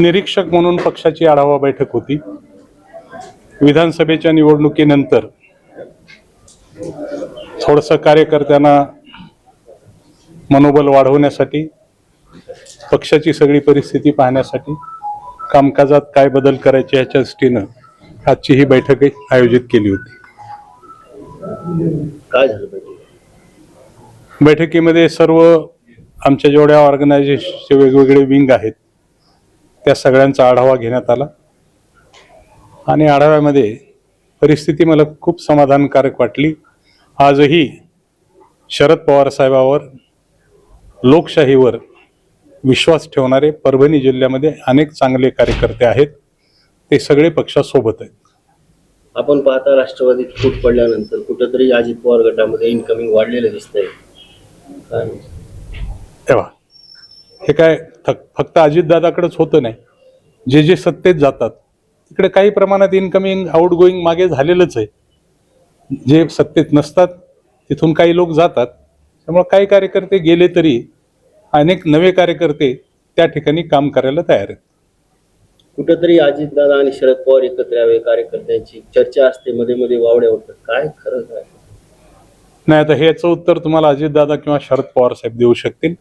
निरीक्षक म्हणून पक्षाची आढावा बैठक होती. विधानसभेच्या निवडणुकीनंतर थोडंसं कार्यकर्त्यांना मनोबल वाढवण्यासाठी पक्षाची सगळी परिस्थिती पाहण्यासाठी कामकाजात काय बदल करायचे ह्याच्या दृष्टीनं आजची ही बैठक आयोजित केली होती. काय बैठकीमध्ये सर्व आमच्या जेवढ्या ऑर्गनायझेशनचे वेगवेगळे विंग आहेत त्या सागळ्यांचा आढावा घेण्यात आला. आणि आढाव्यामध्ये परिस्थिती मला खूप समाधानकारक वाटली. आजही शरद पवार साहेबावर लोकशाहीवर विश्वास ठेवणारे परभणी जिल्ह्यामध्ये अनेक चांगले कार्यकर्ते आहेत. ते सगळे पक्षासोबत आहेत. आपण पाहता राष्ट्रवादीत फूट पडल्यानंतर कुठेतरी अजित पवार गटामध्ये इन्कमिंग वाढलेलं दिसतंय. काय? तेव्हा हे काय फक्त अजितदादाकडेच होतं नाही. जे जे सत्तेत जातात तिकडे काही प्रमाणात इनकमिंग आउट गोईंग मागे झालेलंच आहे. जे सत्तेत नसतात तिथून काही लोक जातात. त्यामुळे काही कार्यकर्ते गेले तरी अनेक नवे कार्यकर्ते त्या ठिकाणी काम करायला तयार आहेत. कुठेतरी अजितदादा आणि शरद पवार एकत्र यावे कार्यकर्त्यांची चर्चा असते मध्ये मध्ये वावड्या होतात. काय खरं काय? नाही आता ह्याचं उत्तर तुम्हाला अजितदादा किंवा शरद पवार साहेब देऊ शकतील.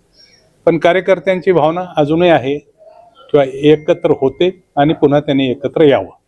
पण कार्यकर्त्यांची भावना अजूनही आहे. किंवा एकत्र होते आणि पुन्हा त्यांनी एकत्र यावं.